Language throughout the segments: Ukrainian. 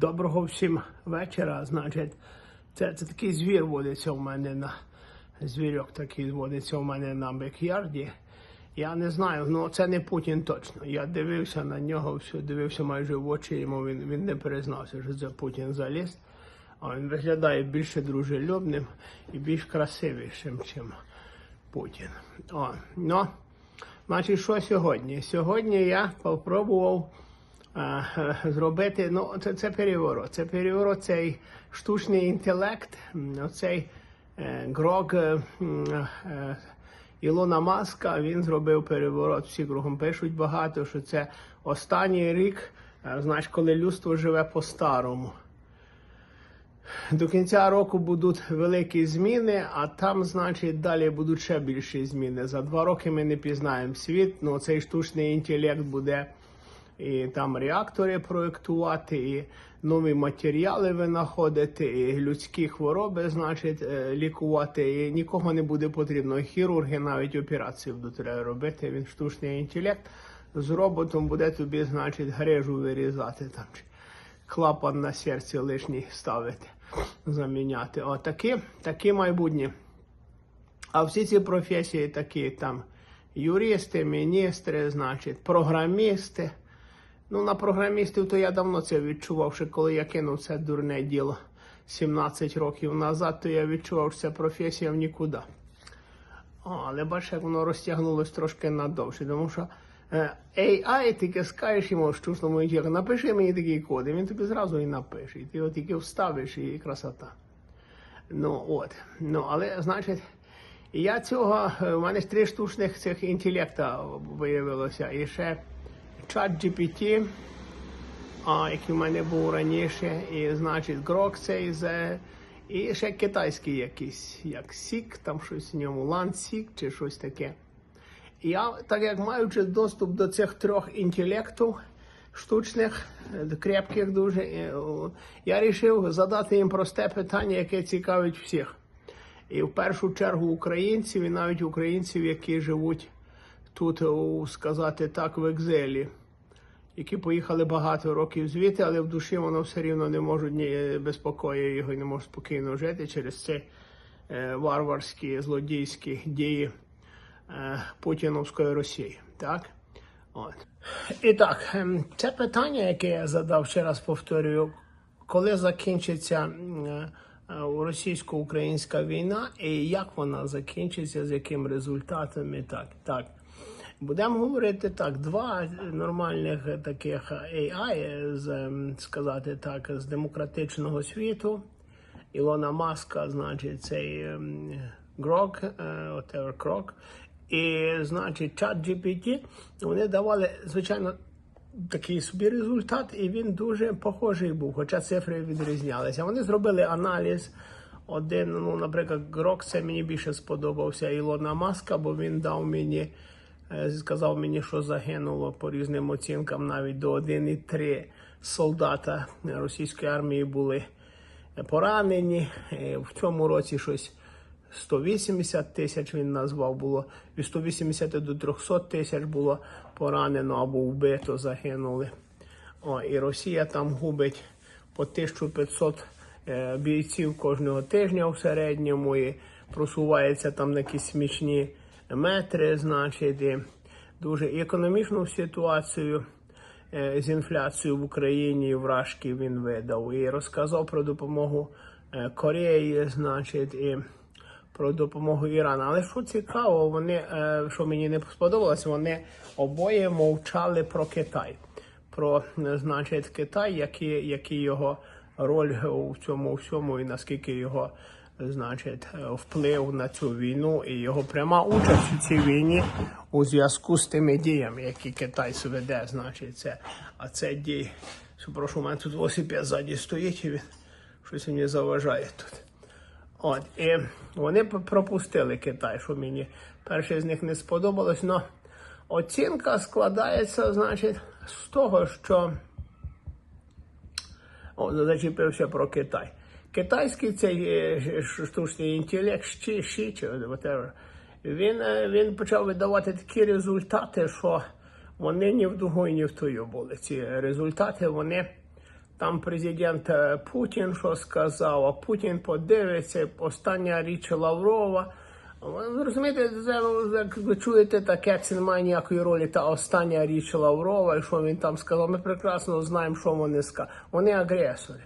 Доброго всім вечора. Значить, це, це такий звір водиться у мене на звірок такий водиться у мене на бекярді. Я не знаю, ну це не Путін точно. Я дивився на нього, все, дивився майже в очі йому. Він, він не признався, що це Путін заліз. А він виглядає більше дружелюбним і більш красивішим, ніж Путін. О, ну, значить, що сьогодні? Сьогодні я попробував зробити. Ну, це, це переворот. Це переворот, цей штучний інтелект, м, оцей е, грок е, е, Ілона Маска, він зробив переворот. Всі кругом пишуть багато, що це останній рік, е, знаєш, коли людство живе по-старому. До кінця року будуть великі зміни, а там, значить, далі будуть ще більші зміни. За два роки ми не пізнаємо світ. Ну цей штучний інтелект буде і там реактори проєктувати, і нові матеріали винаходити, і людські хвороби, значить, е, лікувати. І нікого не буде потрібно. Хірурги навіть операції будуть треба робити. Він штучний інтелект з роботом буде тобі, значить, грижу вирізати там. чи клапан на серці лишній ставити, заміняти. О, такі, такі майбутні. А всі ці професії такі там юристи, міністри, значить, програмісти. Ну, на програмістів то я давно це відчував, ще коли я кинув це дурне діло 17 років назад, то я відчував, що це професія в нікуди. О, але бачиш, як воно розтягнулось трошки надовше, тому що е, AI, тільки скажеш йому штучному інтелекту, напиши мені такий код, і він тобі зразу і напише. І ти його тільки вставиш, і красота. Ну от. Ну, але, значить, я цього, е, в мене ж три штучних цих інтелекта виявилося. І ще чат GPT, який в мене був раніше, і, значить, Grok цей з. І ще китайський якийсь, як Сік, там щось в ньому, Лансік чи щось таке. І я, так як маючи доступ до цих трьох інтелектів штучних, крепких дуже, е, я вирішив задати їм просте питання, яке цікавить всіх. І в першу чергу українців, і навіть українців, які живуть тут, сказати так, в екзелі, які поїхали багато років звідти, але в душі воно все рівно не можуть ні безпокоїть його і не можуть спокійно жити через ці е, варварські злодійські дії е, Путіновської Росії. Так? От. І так, ем, це питання, яке я задав, ще раз повторюю, коли закінчиться е, е, російсько-українська війна і як вона закінчиться, з яким результатом і так. так. Будемо говорити так, два нормальних таких AI, з, ем, сказати так, з демократичного світу. Ілона Маска, значить, цей ем, Грок, е, whatever, Крок, і, значить, чат GPT, вони давали, звичайно, такий собі результат, і він дуже похожий був, хоча цифри відрізнялися. Вони зробили аналіз. Один, ну, наприклад, Грок, це мені більше сподобався Ілона Маска, бо він дав мені, сказав мені, що загинуло по різним оцінкам навіть до 1,3 солдата російської армії були поранені. Е, В цьому році щось 180 тисяч він назвав було. Від 180 до 300 тисяч було поранено або вбито, загинули. О, і Росія там губить по 1500 е, бійців кожного тижня в середньому і просувається там на якісь смішні метри, значить, дуже економічну ситуацію е, з інфляцією в Україні вражки він видав і розказав про допомогу е, Кореї, значить, і про допомогу Ірану. Але що цікаво, вони, е, що мені не сподобалося, вони обоє мовчали про Китай. Про, значить, Китай, який, який його роль у цьому всьому і наскільки його значить, е, вплив на цю війну і його пряма участь у цій війні у зв'язку з тими діями, які Китай веде, значить, це. А це дії, що прошу, у мене тут велосипед ззаді стоїть, і він щось мені заважає тут. От, і вони пропустили Китай, що мені перше з них не сподобалось. Но оцінка складається, значить, з того, що о, зачепився про Китай. Китайський цей е, штучний інтелект, щі, щі, чи whatever, він, е, він почав видавати такі результати, що вони ні в дугу і ні в тую були. Ці результати вони там президент е, Путін що сказав, а Путін подивиться, остання річ Лаврова. Ви розумієте, як ви чуєте таке, це не має ніякої ролі. Та остання річ Лаврова, і що він там сказав. Ми прекрасно знаємо, що вони сказали. Вони агресори,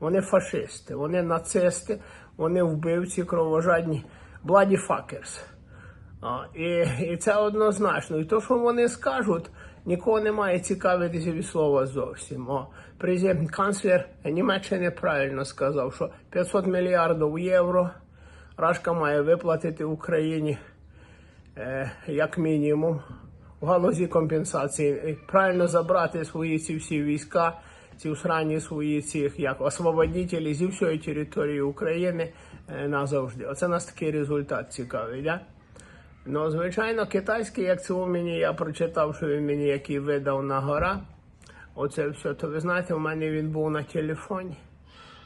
вони фашисти, вони нацисти, вони вбивці, кровожадні, fuckers. А, і, і це однозначно. І то, що вони скажуть, нікого не має цікавитися від слова зовсім. О, президент канцлер Німеччини правильно сказав, що 500 мільярдів євро Рашка має виплатити Україні е, як мінімум в галузі компенсації. Правильно забрати свої ці всі війська, ці усрані свої цих як освободителі зі всієї території України е, назавжди. Оце нас такий результат цікавий, да? Ну, звичайно, китайський, як це у мені, я прочитав, що він мені який видав на гора. Оце все. То ви знаєте, у мене він був на телефоні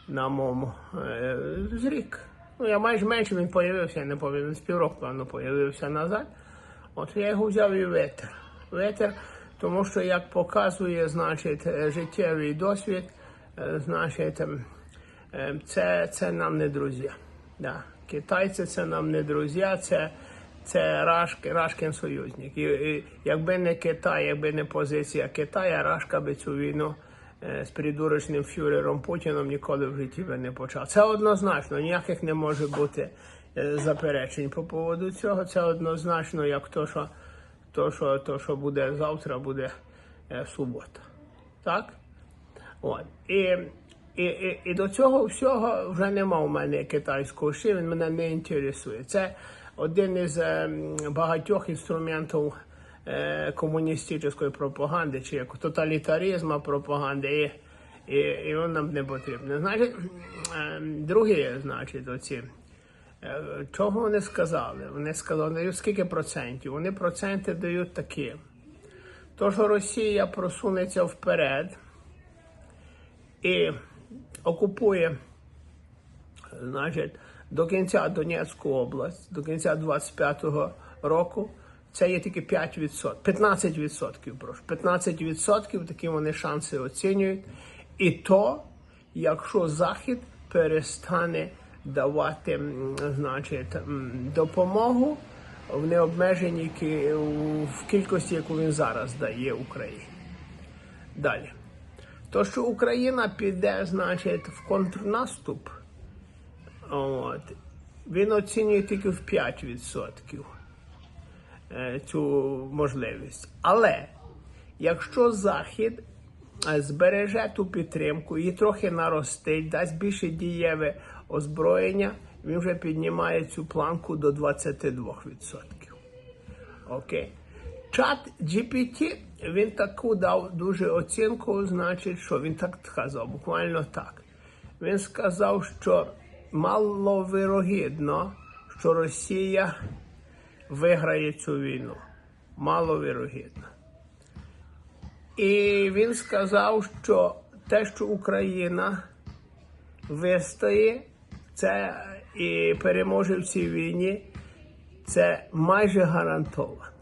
на моєму е, з рік. Ну, я майже менше він появився, я не пам'ятаю, з півроку, певно, появився назад. От я його взяв і витер. Витер, тому що, як показує, значить, е, життєвий досвід, е, значить, ем, е, це, це нам не друзі. Да. Китайці це нам не друзі, це, це Рашки, Рашкин союзник. І, і, якби не Китай, якби не позиція Китая, Рашка би цю війну е, з придурочним фюрером Путіном ніколи в житті би не почав. Це однозначно, ніяких не може бути заперечень по поводу цього. Це однозначно, як то, що, то, що, то, що буде завтра, буде е, субота. Так? От. І, і, і, і до цього всього вже нема у мене китайського ще, він мене не інтересує. Це один із е, багатьох інструментів е, комуністичної пропаганди, чи як тоталітаризму пропаганди, і, і, і він нам не потрібен. Значить, е, друге, значить, оці. Е, Чого вони сказали? Вони сказали, скільки процентів? Вони проценти дають такі. То, що Росія просунеться вперед і окупує, значить, до кінця Донецьку область, до кінця 25-го року, це є тільки 5%, 15%, прошу. 15% такі вони шанси оцінюють. І то, якщо Захід перестане давати, значить, допомогу в необмеженій в кількості, яку він зараз дає Україні. Далі. То, що Україна піде, значить, в контрнаступ, от, він оцінює тільки в 5% е, цю можливість. Але якщо Захід збереже ту підтримку і трохи наростить, дасть більше дієве озброєння, він вже піднімає цю планку до 22%. Окей. Чат GPT, він таку дав дуже оцінку, значить, що він так сказав, буквально так. Він сказав, що маловирогідно, що Росія виграє цю війну. Маловірогідно. І він сказав, що те, що Україна вистоє, це і переможе в цій війні, це майже гарантовано.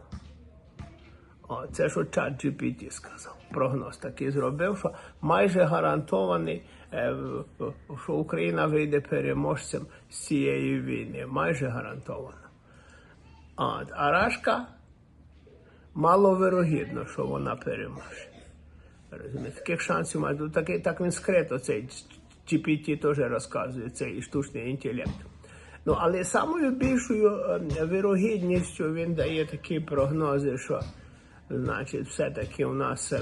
О, це що чат GPT сказав. Прогноз такий зробив, що майже гарантований, е, що Україна вийде переможцем з цієї війни. Майже гарантовано. От, а Рашка маловирогідно, що вона переможе. Розумієте, таких шансів має. Так він скрито цей GPT теж розказує, цей штучний інтелект. Ну, але самою більшою е, вирогідністю він дає такі прогнози, що значить, все-таки у нас е,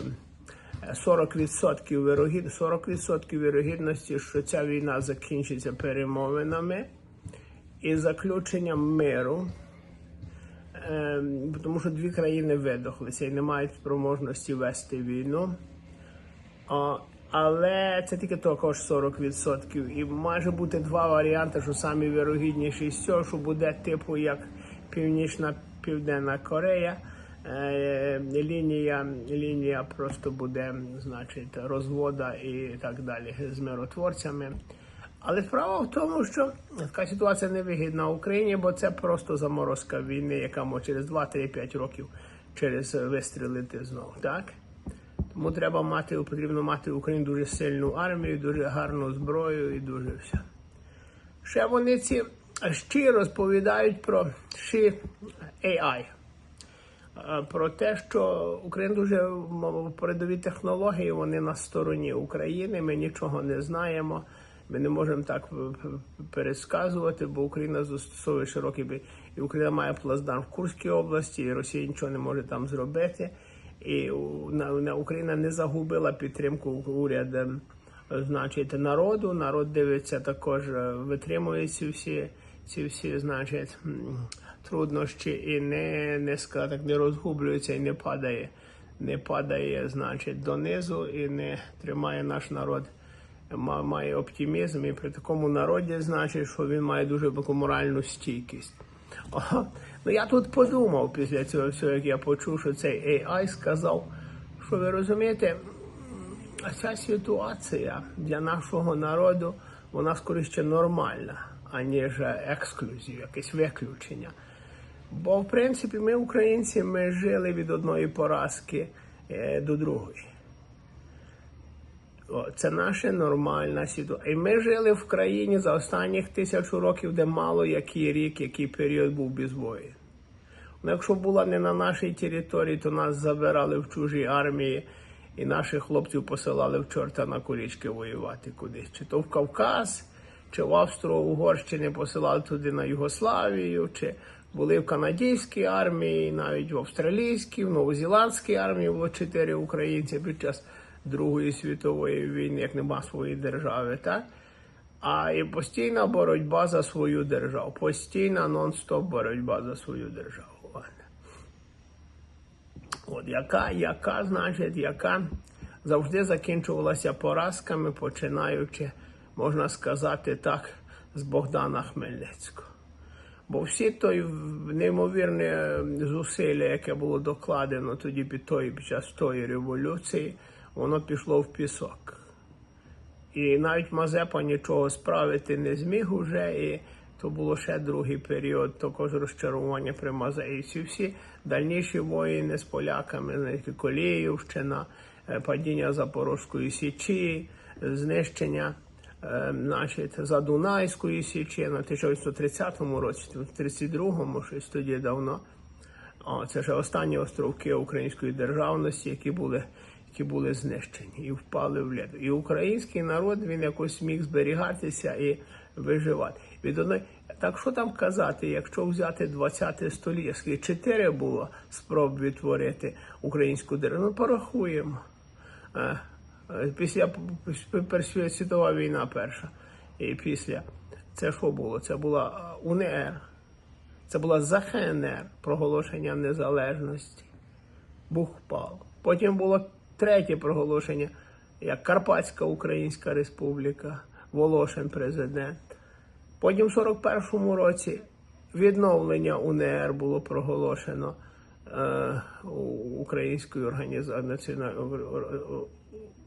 40% вирогід, 40% вирогідності, що ця війна закінчиться перемовинами і заключенням миру. Ем, тому що дві країни видохлися і не мають спроможності вести війну. Але це тільки також 40%. І може бути два варіанти, що самі вірогідніші з цього, що буде типу як Північна Південна Корея. Е, лінія, лінія просто буде, значить, розвода і так далі з миротворцями. Але справа в тому, що така ситуація невигідна Україні, бо це просто заморозка війни, яка може через 2-3-5 років через вистрілити знову. Тому треба мати, потрібно мати в Україні дуже сильну армію, дуже гарну зброю і дуже все. Ще вони ці ще розповідають про ще AI. Е, Про те, що Україна дуже передові технології, вони на стороні України. Ми нічого не знаємо. Ми не можемо так пересказувати, бо Україна застосовує широкий бі- і Україна має плацдарм в Курській області, і Росія нічого не може там зробити. І на, на Україна не загубила підтримку урядом, значить, народу. Народ дивиться також, е, витримує ці всі, ці всі, значить, труднощі і не, не так, не розгублюється і не падає, не падає, значить, донизу і не тримає наш народ. ма- Має оптимізм, і при такому народі значить, що він має дуже велику моральну стійкість. Ну я тут подумав після цього всього, як я почув, що цей AI сказав, що ви розумієте, ця ситуація для нашого народу, вона скоріше нормальна, аніж ексклюзив, якесь виключення. Бо, в принципі, ми, українці, ми жили від одної поразки е, до другої. О, Це наша нормальна ситуація. І ми жили в країні за останніх тисячу років, де мало який рік, який період був без воїн. Ну, якщо була не на нашій території, то нас забирали в чужі армії, і наших хлопців посилали в чорта на кулічки воювати кудись. Чи то в Кавказ, чи в Австро-Угорщині посилали туди на Югославію, чи були в канадській армії, навіть в австралійській, в новозеландській армії було чотири українці під час Другої світової війни, як нема своєї держави, так? А і постійна боротьба за свою державу. Постійна нон-стоп боротьба за свою державу. От. Яка, яка, значить, яка завжди закінчувалася поразками, починаючи, можна сказати так, з Богдана Хмельницького. Бо всі той неймовірне зусилля, яке було докладено тоді під тої, під час тої революції, воно пішло в пісок. І навіть Мазепа нічого справити не зміг уже, і то було ще другий період також розчарування при Мазеївці. Всі дальніші воїни з поляками, Коліївщина, е, падіння Запорозької Січі, знищення е, значить, Задунайської Січі на 1930 році, в 32-му, щось тоді давно. О, це ж останні островки української державності, які були, які були знищені і впали в лід. І український народ він якось міг зберігатися і виживати. Від одної, так що там казати, якщо взяти 20 століття, скільки чотири було спроб відтворити українську державу, ну порахуємо. Е, е, Після Перша світова війна перша. І після це що було? Це була УНР. Це була ЗХНР, проголошення незалежності. Бух впав. Потім було третє проголошення, як Карпатська Українська Республіка, Волошин президент. Потім в 41-му році відновлення УНР було проголошено е, Українською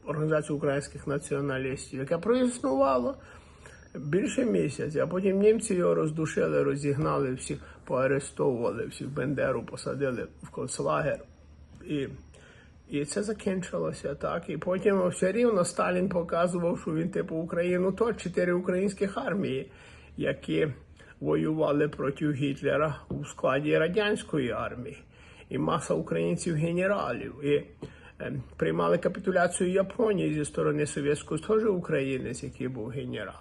організацією українських націоналістів, яке проіснувало більше місяця, а потім німці його роздушили, розігнали всіх, поарестовували всіх, Бендеру посадили в концлагер. І, і це закінчилося так. І потім все рівно Сталін показував, що він типу Україну то чотири українських армії, які воювали проти Гітлера у складі радянської армії, і маса українців генералів. І е, приймали капітуляцію Японії зі сторони Совєтського теж українець, який був генерал.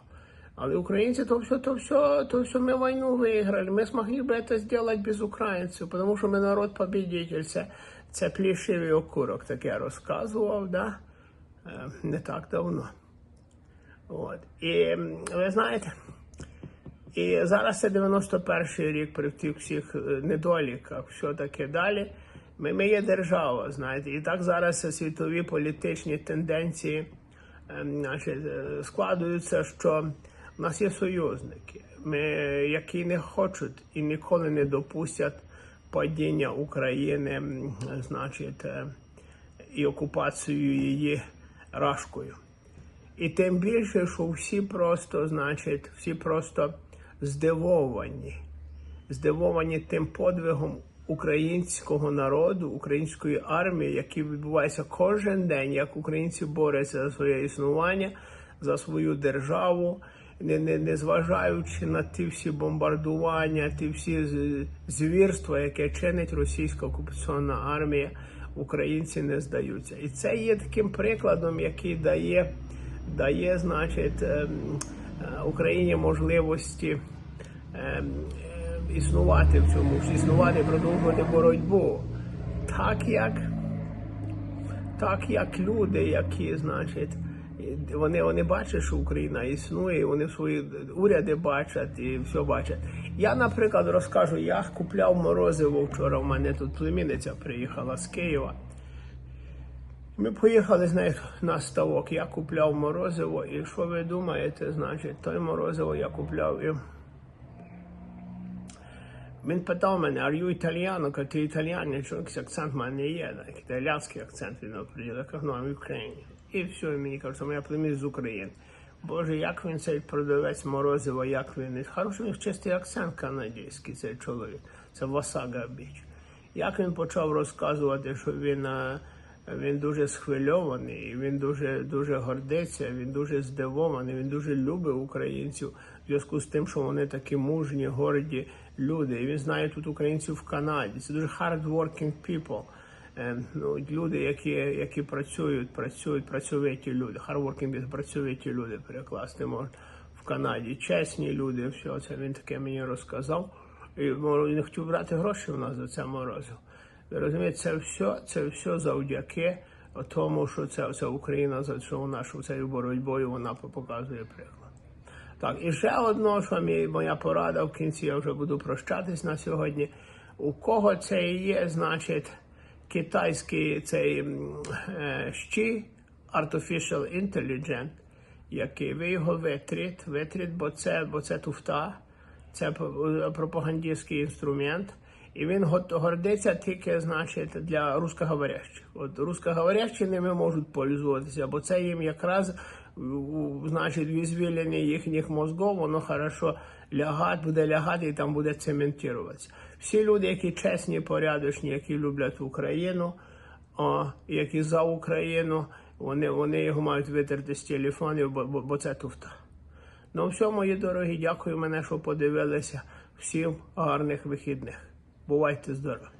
Але українці то все, то все, то все мы войну выиграли. Мы смогли бы это сделать без українців, тому що ми народ победитель. Це, це плішивий окурок, так я розказував, да? Е, не так давно. От. І м, ви знаєте, і зараз це 91-й рік при тих всіх е, недоліках, все таки далі. Ми, ми є держава, знаєте, і так зараз світові політичні тенденції ем, значить, е, складуються, що в нас є союзники, ми, які не хочуть і ніколи не допустять падіння України, значить, е, і окупацію її рашкою. І тим більше, що всі просто, значить, всі просто здивовані. Здивовані тим подвигом українського народу, української армії, які відбуваються кожен день, як українці борються за своє існування, за свою державу, не, не, не зважаючи на ті всі бомбардування, ті всі звірства, яке чинить російська окупаційна армія, українці не здаються. І це є таким прикладом, який дає, дає значить, ем, Україні можливості ем, е, існувати в цьому, існувати, продовжувати боротьбу. Так як, так як люди, які, значить, вони, вони бачать, що Україна існує, вони свої уряди бачать і все бачать. Я, наприклад, розкажу, я купляв морозиво вчора. У мене тут племінниця приїхала з Києва. Ми поїхали з нею на ставок. Я купляв морозиво, і що ви думаєте, значить, той морозиво я купляв і. Він питав мене, are you Italiano? Каже, ти італіянин, що якийсь акцент в мене є, італійський акцент він оприділ. Я кажу, ну, I'm Ukrainian. І все, і мені кажуть, що моя племінь з України. Боже, як він цей продавець морозива, як він. Хороший він чистий акцент канадський, цей чоловік. Це Васага Біч. Як він почав розказувати, що він, е, він дуже схвильований, він дуже, дуже гордиться, він дуже здивований, він дуже любить українців в зв'язку з тим, що вони такі мужні, горді люди. І він знає тут українців в Канаді. Це дуже hard working people. Е, Ну, люди, які, які працюють, працюють, працьовиті люди. Hard working people, працьовиті люди перекласти можна в Канаді. Чесні люди, все це він таке мені розказав. І він хотів брати гроші у нас за це морозиво. Розумієте, це все, це все завдяки тому, що це, це Україна за що нашу цією боротьбою вона показує приклад. Так, і ще одно, що мій, моя порада в кінці, я вже буду прощатись на сьогодні. У кого це є, значить, китайський цей е, щі, Artificial Intelligence, який ви його витріть, витріть, бо це, бо це туфта, це пропагандистський інструмент. І він гордиться тільки, значить, для русскоговорящих. От русскоговорящі ними можуть пользуватися, бо це їм якраз значить, в їхніх мозгов, воно хорошо лягати, буде лягати і там буде цементуватися. Всі люди, які чесні, порядочні, які люблять Україну, о, які за Україну, вони, вони його мають витерти з телефонів, бо, бо, бо це туфта. Ну, все, мої дорогі, дякую мене, що подивилися. Всім гарних вихідних. بوايت الذرة.